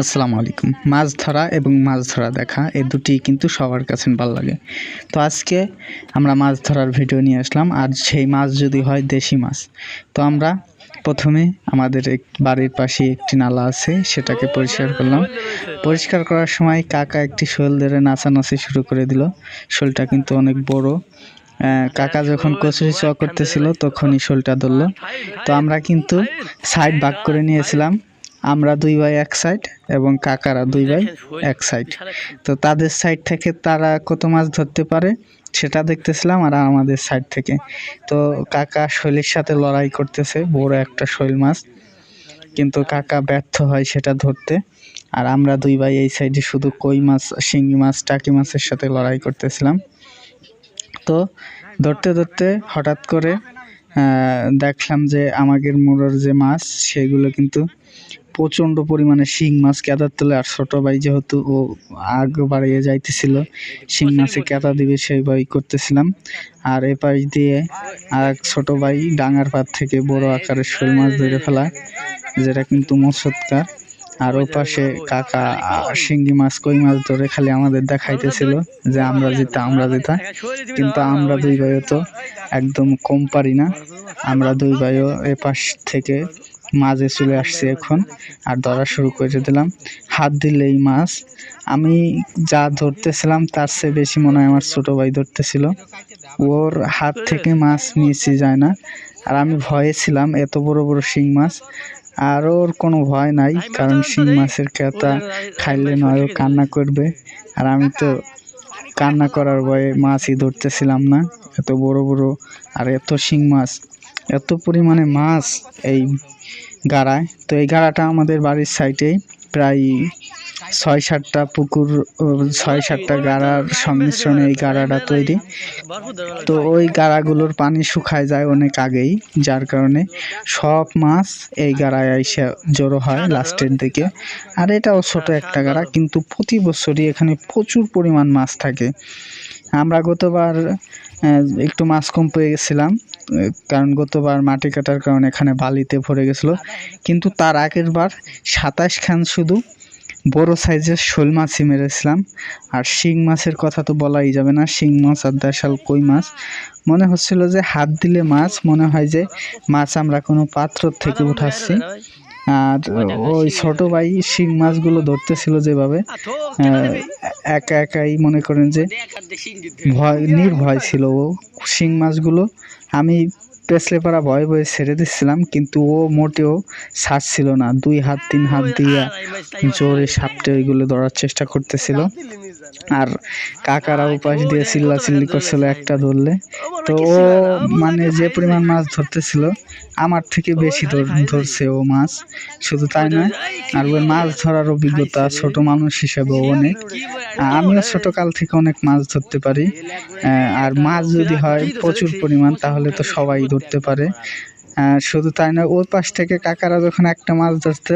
আসসালামু আলাইকুম। মাছ ধরা এবং মাছ ধরা দেখা এই দুটি কিন্তু সবার কাছে ভালো লাগে। তো আজকে আমরা মাছ ধরার ভিডিও নিয়ে আসলাম, আর সেই মাছ যদি হয় দেশি মাছ। তো আমরা প্রথমে আমাদের এক বাড়ির পাশে একটি নালা আছে, সেটাকে পরিষ্কার করলাম। পরিষ্কার করার সময় কাকা একটি শোল ধরে নাচানাচি শুরু করে দিল। শোলটা কিন্তু অনেক বড়। কাকা যখন কচুরি চ করতেছিল, তখনই শোলটা ধরলো। তো আমরা কিন্তু সাইড ভাগ করে নিয়েছিলাম। আমরা দুই ভাই এক সাইড এবং কাকারা দুই ভাই এক সাইড তো তাদের সাইড থেকে তারা কত মাছ ধরতে পারে সেটা দেখতেছিলাম আর আমাদের সাইড থেকে। তো কাকা শৈলের সাথে লড়াই করতেছে বড় একটা শৈল মাছ। কিন্তু কাকা ব্যর্থ হয় সেটা ধরতে। আর আমরা দুই ভাই এই সাইডে শুধু কই মাছ শিঙি মাছ টাকি মাছের সাথে লড়াই করতেছিলাম। তো ধরতে ধরতে হঠাৎ করে দেখলাম যে আমাদের মোড়ের যে মাছ সেগুলো কিন্তু প্রচণ্ড পরিমাণে শিং মাছ কেদার তোলে আর ছোট ভাই যেহেতু ও আগ বাড়িয়ে যাইতেছিল শিং মাছে কেদা দিবে সেই ভাই করতেছিলাম। আর এ পাশ দিয়ে আর এক ছোট ভাই ডাঙার পাত থেকে বড় আকারের শোল মাছ ধরে ফেলা যেটা কিন্তু মৎস্যৎকার আর ও পাশে কাকা শিঙ্গি মাছ কই মাছ ধরে খালি আমাদের দেখাইতেছিল যে আমরা জিতা আমরা জিতা। কিন্তু আমরা দুই ভাইও তো একদম কম পারি না। আমরা দুই ভাইও এ পাশ থেকে মাঝে চলে আসছি এখন। আর ধরা শুরু করে দিলাম। হাত দিলেই মাছ। আমি যা ধরতেছিলাম, তার চেয়ে বেশি মনে হয় আমার ছোটো ভাই ধরতেছিল। ওর হাত থেকে মাছ নিচে যায় না। আর আমি ভয়ে ছিলাম, এত বড় বড় শিং মাছ। আর ওর কোনো ভয় নাই, কারণ শিং মাছের কেতা খাইলে নয়, ও কান্না করবে। আর আমি তো কান্না করার ভয়ে মাছই ধরতেছিলাম না, এত বড় বড়। আর এত শিং মাছ। এত পরিমাণে মাছ এই গাড়ায়। তো এই গাড়াটা আমাদের বাড়ির সাইডেই প্রায় ছয় সাতটা পুকুর ছয় সাতটা গাড়ার সংমিশ্রণে এই গাড়াটা তৈরি। তো ওই গাড়াগুলোর পানি শুকায় যায় অনেক আগেই, যার কারণে সব মাছ এই গাড়ায় এসে জড়ো হয় লাস্টের দিকে। আর এটাও ছোট একটা গাড়া, কিন্তু প্রতি বছরই এখানে প্রচুর পরিমাণ মাছ থাকে। আমরা গতবার একটু মাছ কম পেয়ে গেছিলাম কারণ গতবার মাটি কাটার কারণে এখানে বালিতে ভরে গেছিল। কিন্তু তার আগের বার সাতাশ খান শুধু বড় সাইজের শোল মাছই মেরেছিলাম। আর শিং মাছের কথা তো বলাই যাবে না, শিং মাছ আর দেশাল কই মাছ? মনে হচ্ছিল যে হাত দিলে মাছ, মনে হয় যে মাছ আমরা কোনো পাত্র থেকে উঠাচ্ছি। আর ওই ছোট ভাই শিং মাছগুলো ধরতেছিল যেভাবে একা একাই মনে করেন যে ভয় নির্ভয় ছিল ও। শিং মাছগুলো আমি পেছলে পাড়া ভয়ে ভয়ে ছেড়ে দিচ্ছিলাম কিন্তু ও মোটেও ছাড়ছিল না। দুই হাত তিন হাত দিয়ে জোরে সাপটে ওইগুলো ধরার চেষ্টা করতেছিল। আর কাকারা উপাস দিয়ে চিল্লা চিল্লি করছিল একটা ধরলে। তো ও মানে যে পরিমাণ মাছ ধরতেছিল আমার থেকে বেশি ধরছে ও মাছ। শুধু তাই নয় আর ওই মাছ ধরার অভিজ্ঞতা ছোট মানুষ হিসেবেও অনেক। আমিও ছোটকাল থেকে অনেক মাছ ধরতে পারি। আর মাছ যদি হয় প্রচুর পরিমাণ তাহলে তো সবাই ধরতে পারে। শুধু তাই না ওর পাশ থেকে কাকারা যখন একটা মাছ ধরতে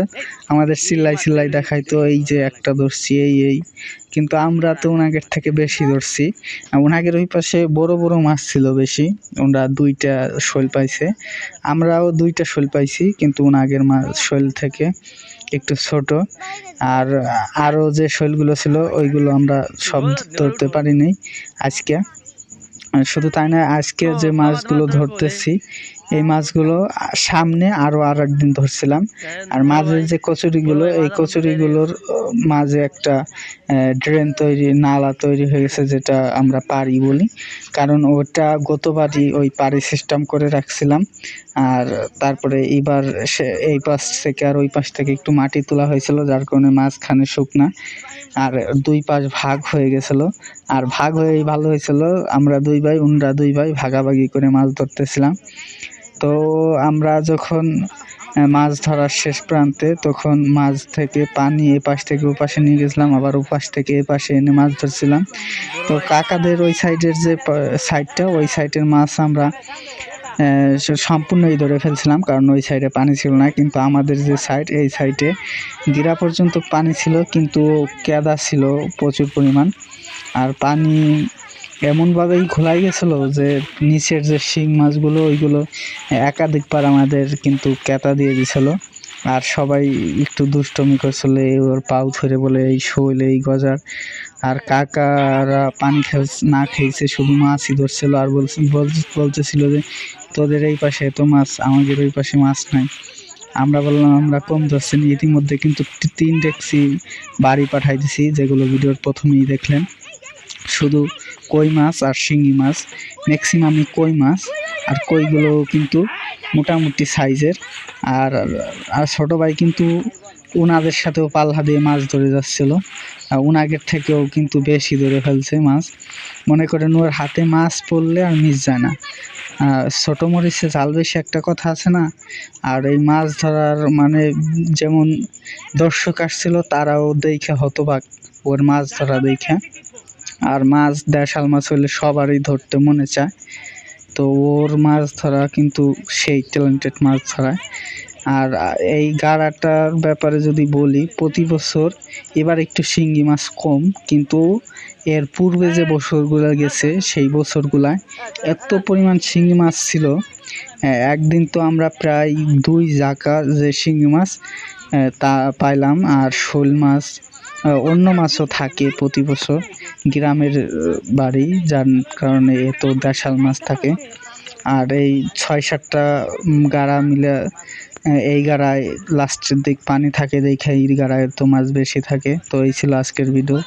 আমাদের চিল্লাই চিল্লাই দেখাইতো, এই যে একটা ধরছি, এই এই। কিন্তু আমরা তো ওনাগের থেকে বেশি ধরছি। ওনাগের ওই পাশে বড় বড় মাছ ছিল বেশি, ওনারা দুইটা শোল পাইছে। আমরাও দুইটা শৈল পাইছি, কিন্তু ওনাগের মাছ শোল থেকে একটু ছোট। আর আরও যে শৈলগুলো ছিল, ওইগুলো আমরা সব ধরতে পারিনি আজকে। শুধু তাই না আজকে যে মাছগুলো ধরতেছি এই মাছগুলো সামনে আরও আর একদিন ধরছিলাম। আর মাঝের যে কচুরিগুলো এই কচুরিগুলোর মাঝে একটা ড্রেন তৈরি নালা তৈরি হয়ে গেছে যেটা আমরা পারি বলি। কারণ ওটা গতবারই ওই পারি সিস্টেম করে রাখছিলাম। আর তারপরে এবার সে এই পাশ থেকে আর ওই পাশ থেকে একটু মাটি তোলা হয়েছিল যার কারণে মাঝখানে শুকনা। আর দুই পাশ ভাগ হয়ে গেছিল। আর ভাগ হয়েই ভালো হয়েছিল আমরা দুই ভাই উনরা দুই ভাই ভাগাভাগি করে মাছ ধরতেছিলাম। তো আমরা যখন মাছ ধরার শেষ প্রান্তে তখন মাছ থেকে পানি এ পাশ থেকে ও পাশে নিয়ে গেছিলাম, আবার ও পাশ থেকে এ পাশে এনে মাছ ধরছিলাম। তো কাকাদের ওই সাইডের যে সাইডটা, ওই সাইডের মাছ আমরা সম্পূর্ণই ধরে ফেলছিলাম, কারণ ওই সাইডে পানি ছিল না। কিন্তু আমাদের যে সাইড, এই সাইডে গিরা পর্যন্ত পানি ছিল, কিন্তু কেদা ছিল প্রচুর পরিমাণ। আর পানি এমনভাবেই খোলাই গেছিল যে নিচের যে শিং মাছগুলো, ওইগুলো একাধিকবার আমাদের কিন্তু ক্যাতা দিয়ে দিছিল। আর সবাই একটু দুষ্টমি করছিল ওর পাও ধরে বলে এই শৈল, এই গজার। আর কাকারা পানি খেয়ে, না খেয়েছে, শুধু মাছই ধরছিল। আর বলছে বল- বলতেছিল যে, তোদের এই পাশে এত মাছ, আমাদের ওই পাশে মাছ নাই। আমরা বললাম, আমরা কম ধরছি। ইতিমধ্যে কিন্তু তিন ডেকসি বাড়ি পাঠাই দিছি, যেগুলো ভিডিওর প্রথমেই দেখলেন। শুধু কই মাছ আর শিঙি মাছ ম্যাক্সিমামই কই মাছ। আর কইগুলো কিন্তু মোটামুটি সাইজের আর আর ছোটো ভাই কিন্তু ওনাদের সাথেও পাল্লা দিয়ে মাছ ধরে যাচ্ছিল। ওনাগের থেকেও কিন্তু বেশি ধরে ফেলছে মাছ। মনে করেন ওর হাতে মাছ পড়লে আর মিস যায় না। ছোটো মরিচে জাল বেশি একটা কথা আছে না? আর এই মাছ ধরার মানে যেমন দর্শক আসছিল, তারাও দেখে হতবাক ওর মাছ ধরা দেখে। আর মাছ, দেশাল মাছ হলে সবারই ধরতে মনে চায়। তো ওর মাছ ধরা কিন্তু সেই ট্যালেন্টেড মাছ ধরা আর এই গাড়াটার ব্যাপারে যদি বলি, প্রতি বছর এবার একটু শিঙ্গি মাছ কম, কিন্তু এর পূর্বে যে বছরগুলো গেছে, সেই বছরগুলায় এত পরিমাণ শিঙ্গি মাছ ছিল। একদিন তো আমরা প্রায় দুই জাকা যে শিঙ্গি মাছ তা পাইলাম। আর শোল মাছ অন্য মাছও থাকে প্রতি বছর। গ্রামের বাড়ি, যার কারণে এত দেশাল মাছ থাকে। আর এই ছয় সাতটা গাড়া মিলে এই গাড়ায় লাস্টের দিক পানি থাকে দেখে, এই গাড়ায় তো মাছ বেশি থাকে। তো এই ছিল আজকের ভিডিও